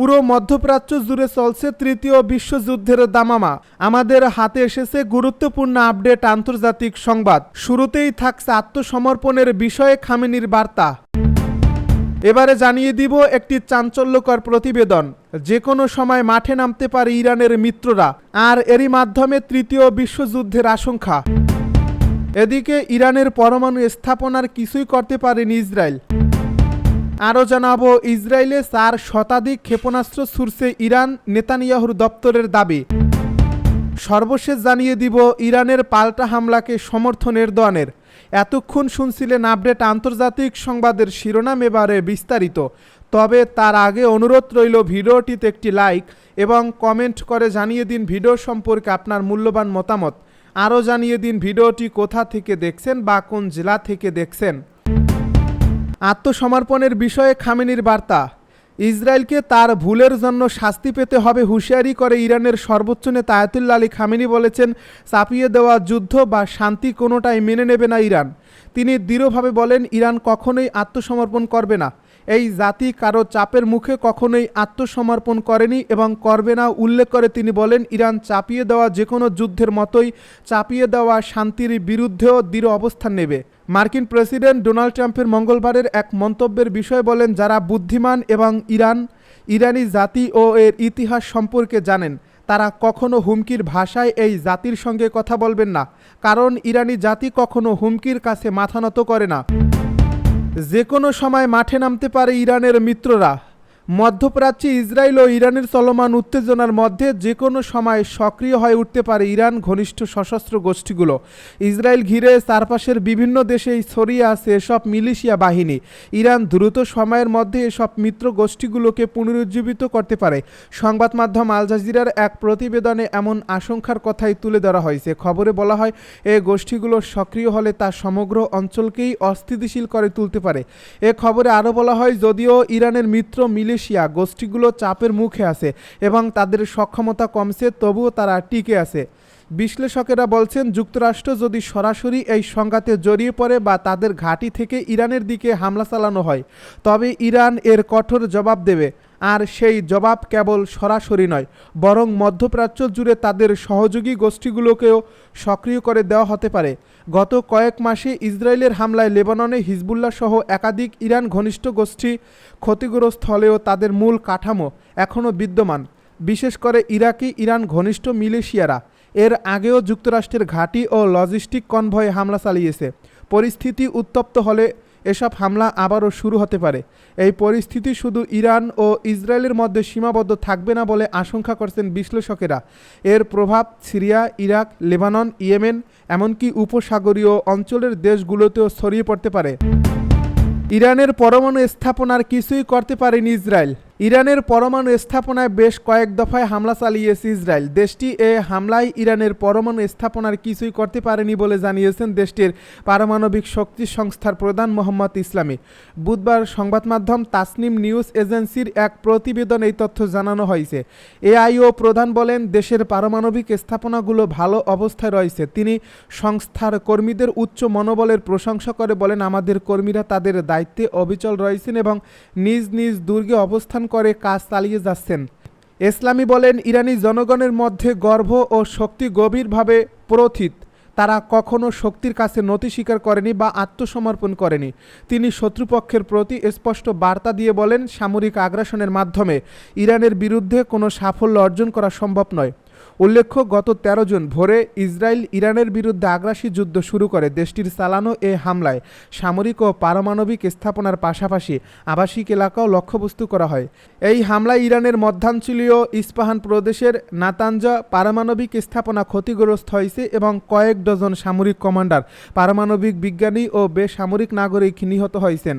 পুরো মধ্যপ্রাচ্য জুড়ে চলছে তৃতীয় বিশ্বযুদ্ধের দামামা। আমাদের হাতে এসেছে গুরুত্বপূর্ণ আপডেট আন্তর্জাতিক সংবাদ। শুরুতেই থাকছে আত্মসমর্পণের বিষয়ে খামেনির বার্তা। এবারে জানিয়ে দিব একটি চাঞ্চল্যকর প্রতিবেদন। যে কোনো সময় মাঠে নামতে পারে ইরানের মিত্ররা, আর এরই মাধ্যমে তৃতীয় বিশ্বযুদ্ধের আশঙ্কা। এদিকে ইরানের পরমাণু স্থাপনার কিছুই করতে পারেনি ইসরায়েল। আরও জানাব, ইসরায়েলে চার শতাধিক ক্ষেপণাস্ত্র ছুড়ছে ইরান নেতানিয়াহুর দপ্তরের দাবি। সর্বশেষ জানিয়ে দিব, ইরানের পাল্টা হামলাকে সমর্থন এরদোয়ানের। এতক্ষণ শুনছিলেন আপডেট আন্তর্জাতিক সংবাদের শিরোনাম এবারে বিস্তারিত। তবে তার আগে অনুরোধ রইল ভিডিওটিতে একটি লাইক এবং কমেন্ট করে জানিয়ে দিন ভিডিও সম্পর্কে আপনার মূল্যবান মতামত। আরও জানিয়ে দিন ভিডিওটি কোথা থেকে দেখছেন বা কোন জেলা থেকে দেখছেন। আত্মসমর্পণের বিষয়ে খামেনির বার্তা, ইসরায়েলকে তার ভুলের জন্য শাস্তি পেতে হবে হুঁশিয়ারি করে ইরানের সর্বোচ্চ নেতা আয়াতুল্লা আলী খামেনি বলেছেন, চাপিয়ে দেওয়া যুদ্ধ বা শান্তি কোনোটাই মেনে নেবে না ইরান। তিনি দৃঢ়ভাবে বলেন, ইরান কখনোই আত্মসমর্পণ করবে না। এই জাতি কারও চাপের মুখে কখনোই আত্মসমর্পণ করেনি এবং করবে না। উল্লেখ করে তিনি বলেন, ইরান চাপিয়ে দেওয়া যে কোনো যুদ্ধের মতোই চাপিয়ে দেওয়া শান্তির বিরুদ্ধেও দৃঢ় অবস্থান নেবে। মার্কিন প্রেসিডেন্ট ডোনাল্ড ট্রাম্পের মঙ্গলবারের এক মন্তব্যের বিষয় বলেন, যারা বুদ্ধিমান এবং ইরান, ইরানি জাতি ও এর ইতিহাস সম্পর্কে জানেন, তারা কখনো হুমকির ভাষায় এই জাতির সঙ্গে কথা বলবেন না, কারণ ইরানি জাতি কখনো হুমকির কাছে মাথা নত করে না। যে কোনো সময় মাঠে নামতে পারে ইরানের মিত্ররা। মধ্যপ্রাচ্যে ইসরায়েল ও ইরানের চলমান উত্তেজনার মধ্যে যে কোনো সময় সক্রিয় হয়ে উঠতে পারে ইরান ঘনিষ্ঠ সশস্ত্র গোষ্ঠীগুলো। ইসরায়েল ঘিরে চারপাশের বিভিন্ন দেশেই ছড়িয়ে আছে এসব মিলিশিয়া বাহিনী। ইরান দ্রুত সময়ের মধ্যে এসব মিত্র গোষ্ঠীগুলোকে পুনরুজ্জীবিত করতে পারে। সংবাদ মাধ্যম আল জাজিরার এক প্রতিবেদনে এমন আশঙ্কার কথাই তুলে ধরা হয়েছে। খবরে বলা হয়, এ গোষ্ঠীগুলো সক্রিয় হলে তা সমগ্র অঞ্চলকেই অস্থিতিশীল করে তুলতে পারে। এ খবরে আরও বলা হয়, যদিও ইরানের মিত্র মিলিশিয়া গোষ্ঠীগুলো চাপের মুখে আছে এবং তাদের সক্ষমতা কমছে, তবুও তারা টিকে আছে। বিশ্লেষকেরা বলছেন, যুক্তরাষ্ট্র যদি সরাসরি এই সংঘাতে জড়িয়ে পড়ে বা তাদের ঘাঁটি থেকে ইরানের দিকে হামলা চালানো হয়, তবে ইরান এর কঠোর জবাব দেবে। আর সেই জবাব কেবল সরাসরি নয়, বরং মধ্যপ্রাচ্য জুড়ে তাদের সহযোগী গোষ্ঠীগুলোকেও সক্রিয় করে দেওয়া হতে পারে। গত কয়েক মাসে ইসরায়েলের হামলায় লেবাননে হিজবুল্লাহ সহ একাধিক ইরান ঘনিষ্ঠ গোষ্ঠী ক্ষতিগ্রস্ত হলেও তাদের মূল কাঠামো এখনও বিদ্যমান। বিশেষ করে ইরাকি ইরান ঘনিষ্ঠ মিলেশিয়ারা। এর আগেও যুক্তরাষ্ট্রের ঘাঁটি ও লজিস্টিক কনভয়ে হামলা চালিয়েছে। পরিস্থিতি উত্তপ্ত হলে এসব হামলা আবারও শুরু হতে পারে। এই পরিস্থিতি শুধু ইরান ও ইসরায়েলের মধ্যে সীমাবদ্ধ থাকবে না বলে আশঙ্কা করছেন বিশ্লেষকেরা। এর প্রভাব সিরিয়া, ইরাক, লেবানন, ইয়েমেন, এমনকি উপসাগরীয় অঞ্চলের দেশগুলোতেও ছড়িয়ে পড়তে পারে। ইরানের পরমাণু স্থাপনার কিছুই করতে পারেনি ইসরায়েল। ইরানের পরমাণু স্থাপনায় বেশ কয়েক দফায় হামলা চালিয়েছে ইসরায়েল। দেশটি এ হামলায় ইরানের পরমাণু স্থাপনার কিছুই করতে পারেনি বলে জানিয়েছেন দেশটির পারমাণবিক শক্তি সংস্থার প্রধান মোহাম্মদ ইসলামী। বুধবার সংবাদ মাধ্যম তাসনিম নিউজ এজেন্সির এক প্রতিবেদন এই তথ্য জানানো হয়েছে। এআইও প্রধান বলেন, দেশের পারমাণবিক স্থাপনাগুলো ভালো অবস্থায় রয়েছে। তিনি সংস্থার কর্মীদের উচ্চ মনোবলের প্রশংসা করে বলেন, আমাদের কর্মীরা তাদের দায়িত্বে অবিচল রয়েছেন এবং নিজ নিজ দুর্গে অবস্থান করে কাজ চালিয়ে যাচ্ছেন। ইসলামী বলেন, ইরানি জনগণের মধ্যে গর্ব ও শক্তি গভীরভাবে প্রথিত। তারা কখনো শক্তির কাছে নতি স্বীকার করেনি বা আত্মসমর্পণ করেনি। তিনি শত্রুপক্ষের প্রতি স্পষ্ট বার্তা দিয়ে বলেন, সামরিক আগ্রাসনের মাধ্যমে ইরানের বিরুদ্ধে কোনো সাফল্য অর্জন করা সম্ভব নয়। উল্লেখ্য, গত ১৩ জুন ভোরে ইসরায়েল ইরানের বিরুদ্ধে আগ্রাসী যুদ্ধ শুরু করে দেশটির চালানো এ হামলায় সামরিক ও পারমাণবিক স্থাপনার পাশাপাশি আবাসিক এলাকাও লক্ষ্যবস্তু করা হয়। এই হামলায় ইরানের মধ্যাঞ্চলীয় ইস্পাহান প্রদেশের নাতাঞ্জা পারমাণবিক স্থাপনা ক্ষতিগ্রস্ত হয়েছে এবং কয়েক ডজন সামরিক কমান্ডার, পারমাণবিক বিজ্ঞানী ও বেসামরিক নাগরিক নিহত হয়েছেন।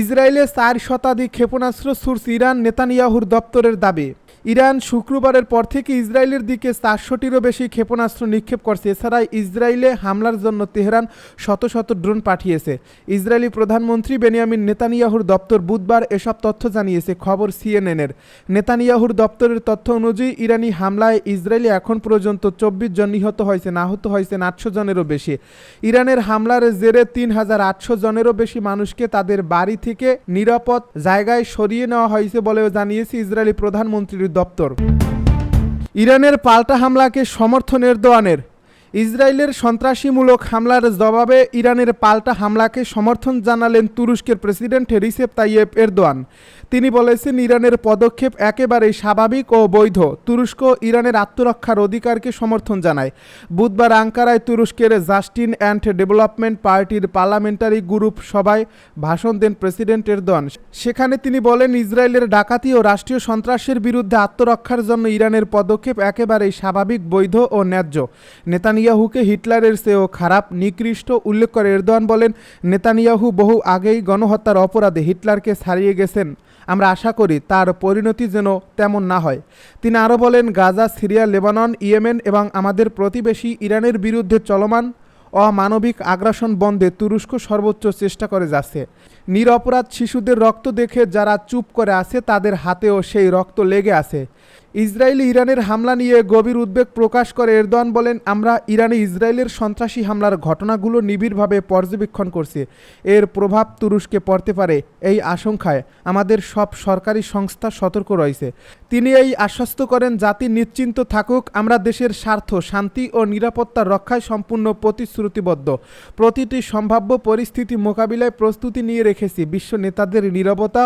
ইসরায়েলে চার শতাধিক ক্ষেপণাস্ত্র ছুড়ছে ইরান নেতানিয়াহুর দপ্তরের দাবি। ইরান শুক্রবারের পর থেকে ইসরায়েলের দিকে চারশোটিরও বেশি ক্ষেপণাস্ত্র নিক্ষেপ করছে। এছাড়া ইসরায়েলে হামলার জন্য তেহরান শত শত ড্রোন পাঠিয়েছে। ইসরায়েলি প্রধানমন্ত্রী বেনিয়ামিন নেতানিয়াহুর দপ্তর বুধবার এসব তথ্য জানিয়েছে, খবর সিএনএনের। নেতানিয়াহুর দপ্তরের তথ্য অনুযায়ী, ইরানি হামলায় ইসরায়েলে এখন পর্যন্ত চব্বিশ জন নিহত হয়েছে আহত হয়েছেন আটশো জনেরও বেশি। ইরানের হামলার জেরে তিন হাজার আটশো জনেরও বেশি মানুষকে তাদের বাড়ি থেকে নিরাপদ জায়গায় সরিয়ে নেওয়া হয়েছে বলেও জানিয়েছে ইসরায়েলি প্রধানমন্ত্রীর দপ্তর। ইরানের পাল্টা হামলাকে সমর্থনের এরদোয়ানের ইসরায়েলের সন্ত্রাসীমূলক হামলার জবাবে ইরানের পাল্টা হামলাকে সমর্থন জানালেন তুরস্কের প্রেসিডেন্ট রিসেপ তাইয়েব এরদোয়ান। তিনি বলেছেন, ইরানের পদক্ষেপ একেবারেই স্বাভাবিক ও বৈধ। তুরস্ক ইরানের আত্মরক্ষার অধিকারকে সমর্থন জানায়। বুধবার আঙ্কারায় তুরস্কের জাস্টিন অ্যান্ড ডেভেলপমেন্ট পার্টির পার্লামেন্টারি গ্রুপ সভায় ভাষণ দেন প্রেসিডেন্ট এরদোয়ান। সেখানে তিনি বলেন, ইসরায়েলের ডাকাতি ও রাষ্ট্রীয় সন্ত্রাসের বিরুদ্ধে আত্মরক্ষার জন্য ইরানের পদক্ষেপ একেবারেই স্বাভাবিক, বৈধ ও ন্যায্য। নেতানিয়াহুকে হিটলারের চেয়েও খারাপ, নিকৃষ্ট উল্লেখ করে এরদোয়ান বলেন, নেতানিয়াহু বহু আগেই গণহত্যার অপরাধে হিটলারকে ছাড়িয়ে গেছেন। আমরা আশা করি তার পরিণতি যেন তেমন না হয়। তিনি আরও বলেন, গাজা, সিরিয়া, লেবানন, ইয়েমেন এবং আমাদের প্রতিবেশী ইরানের বিরুদ্ধে চলমান অমানবিক আগ্রাসন বন্ধে তুরস্ক সর্বোচ্চ চেষ্টা করে যাচ্ছে। নিরপরাধ শিশুদের রক্ত দেখে যারা চুপ করে আছে, তাদের হাতেও সেই রক্ত লেগে আছে। ইসরায়েলি ইরানের হামলা নিয়ে গভীর উদ্বেগ প্রকাশ করে এরদোয়ান বলেন, আমরা ইরানে ইসরায়েলের সন্ত্রাসী হামলার ঘটনাগুলো নিবিড়ভাবে পর্যবেক্ষণ করছি। এর প্রভাব তুরস্কে পড়তে পারে এই আশঙ্কায়। আমাদের সব সরকারি সংস্থা সতর্ক রয়েছে। তিনি এই আশ্বস্ত করেন, জাতি নিশ্চিন্ত থাকুক, আমরা দেশের স্বার্থ, শান্তি ও নিরাপত্তা রক্ষায় সম্পূর্ণ প্রতিশ্রুতিবদ্ধ। প্রতিটি সম্ভাব্য পরিস্থিতি মোকাবিলায় প্রস্তুতি নিয়ে রেখেছি। বিশ্ব নেতাদের নীরবতা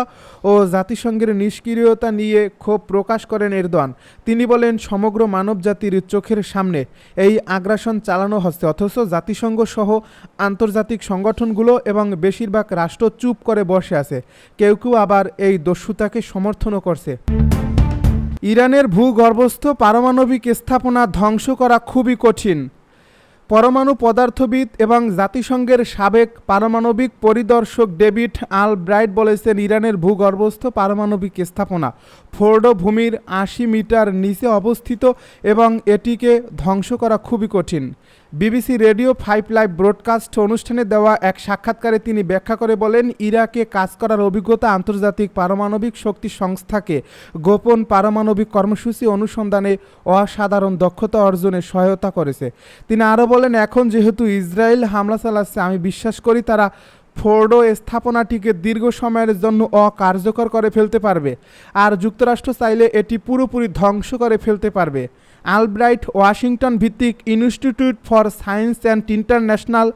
ও জাতিসংঘের নিষ্ক্রিয়তা নিয়ে ক্ষোভ প্রকাশ করেন এরদোয়ান। তিনি বলেন, সমগ্র মানব জাতির চোখের সামনে এই আগ্রাসন চালানো হচ্ছে, অথচ জাতিসংঘ সহ আন্তর্জাতিক সংগঠনগুলো এবং বেশিরভাগ রাষ্ট্র চুপ করে বসে আছে। কেউ কেউ আবার এই দস্যুতাকে সমর্থনও করছে। ইরানের ভূগর্ভস্থ পারমাণবিক স্থাপনা ধ্বংস করা খুবই কঠিন। পরমাণু পদার্থবিদ এবং জাতিসংঘের সাবেক পারমাণবিক পরিদর্শক ডেভিড আল ব্রাইট বলেছেন, ইরানের ভূগর্ভস্থ পারমাণবিক স্থাপনা ফোর্ডো ভূমির আশি মিটার নিচে অবস্থিত এবং এটিকে ধ্বংস করা খুবই কঠিন। BBC radio five live broadcast অনুষ্ঠানে দেওয়া এক সাক্ষাৎকারে তিনি ব্যাখ্যা করে বলেন, ইরাকে কাজ করার অভিজ্ঞতা আন্তর্জাতিক পারমাণবিক শক্তি সংস্থাকে গোপন পারমাণবিক কর্মসূচি অনুসন্ধানে অসাধারণ দক্ষতা অর্জনে সহায়তা করেছে। তিনি আরও বলেন, এখন যেহেতু ইসরায়েল হামলা চালাচ্ছে, আমি বিশ্বাস করি তারা ফোর্ডো স্থাপনাটিকে দীর্ঘ সময়ের জন্য অকার্যকর করে ফেলতে পারবে, আর যুক্তরাষ্ট্র চাইলে এটি পুরোপুরি ধ্বংস করে ফেলতে পারবে। আলব্রাইট ওয়াশিংটন ভিত্তিক institute for science and international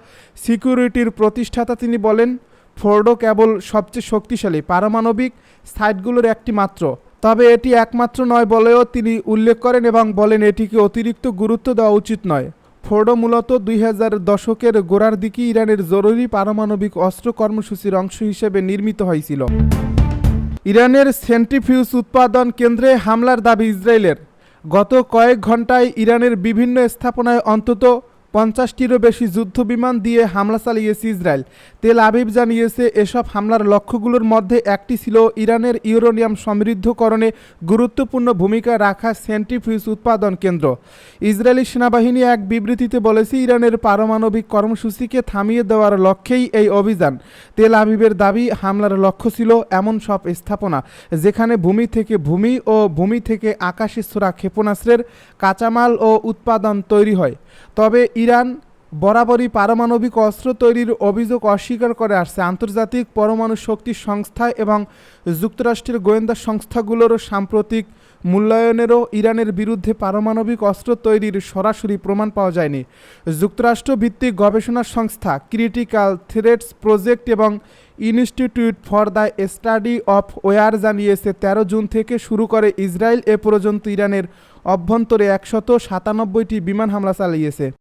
সিকিউরিটির প্রতিষ্ঠাতা তিনি বলেন ফোর্ডো কেবল সবচেয়ে শক্তিশালী, পারমাণবিক সাইটগুলোর একটি মাত্র। তবে এটি একমাত্র নয় বলেও তিনি উল্লেখ করেন এবং বলেন এটিকে অতিরিক্ত গুরুত্ব দেওয়া উচিত নয়। ফোর্ডো মূলত দুই হাজার দশকের গোড়ার দিকে ইরানের জরুরি পারমাণবিক অস্ত্র কর্মসূচির অংশ হিসেবে নির্মিত হয়েছিল। ইরানের সেন্ট্রিফিউজ উৎপাদন কেন্দ্রে হামলার দাবি ইসরায়েলের। গত কয়েক ঘন্টায় ইরানের বিভিন্ন স্থাপনায় অন্তত পঞ্চাশটিরও বেশি যুদ্ধবিমান দিয়ে হামলা চালিয়েছে ইসরায়েল। তেল আবিব জানিয়েছে, এসব হামলার লক্ষ্যগুলোর মধ্যে একটি ছিল ইরানের ইউরোনিয়াম সমৃদ্ধকরণে গুরুত্বপূর্ণ ভূমিকা রাখা সেন্ট্রিফিউজ উৎপাদন কেন্দ্র। ইসরায়েলি সেনাবাহিনী এক বিবৃতিতে বলেছে, ইরানের পারমাণবিক কর্মসূচিকে থামিয়ে দেওয়ার লক্ষ্যেই এই অভিযান। তেল আবিবের দাবি, হামলার লক্ষ্য ছিল এমন সব স্থাপনা, যেখানে ভূমি থেকে ভূমি ও ভূমি থেকে আকাশে ছোড়া ক্ষেপণাস্ত্রের কাঁচামাল ও উৎপাদন তৈরি হয়। তবে ইরান বরাবরই পারমাণবিক অস্ত্র তৈরির অভিযোগ অস্বীকার করে আসছে। আন্তর্জাতিক পরমাণু শক্তি সংস্থা এবং যুক্তরাষ্ট্রের গোয়েন্দা সংস্থাগুলোরও সাম্প্রতিক মূল্যায়নেরও ইরানের বিরুদ্ধে পারমাণবিক অস্ত্র তৈরির সরাসরি প্রমাণ পাওয়া যায়নি। যুক্তরাষ্ট্র ভিত্তিক গবেষণা সংস্থা ক্রিটিক্যাল থ্রেটস প্রজেক্ট এবং institute for the study of war জানিয়েছে, তেরো জুন থেকে শুরু করে ইসরায়েল এ পর্যন্ত ইরানের অভ্যন্তরে একশত সাতানব্বইটি বিমান হামলা চালিয়েছে।